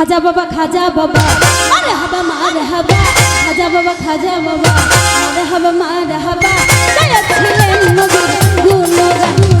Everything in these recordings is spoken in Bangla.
খাজা বাবা খাজা বাবা আরে হাবা, মারে হাবা, খাজা বাবা খাজা বাবা আরে হাবা, মারে হাবা গুণগান।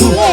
Ooh.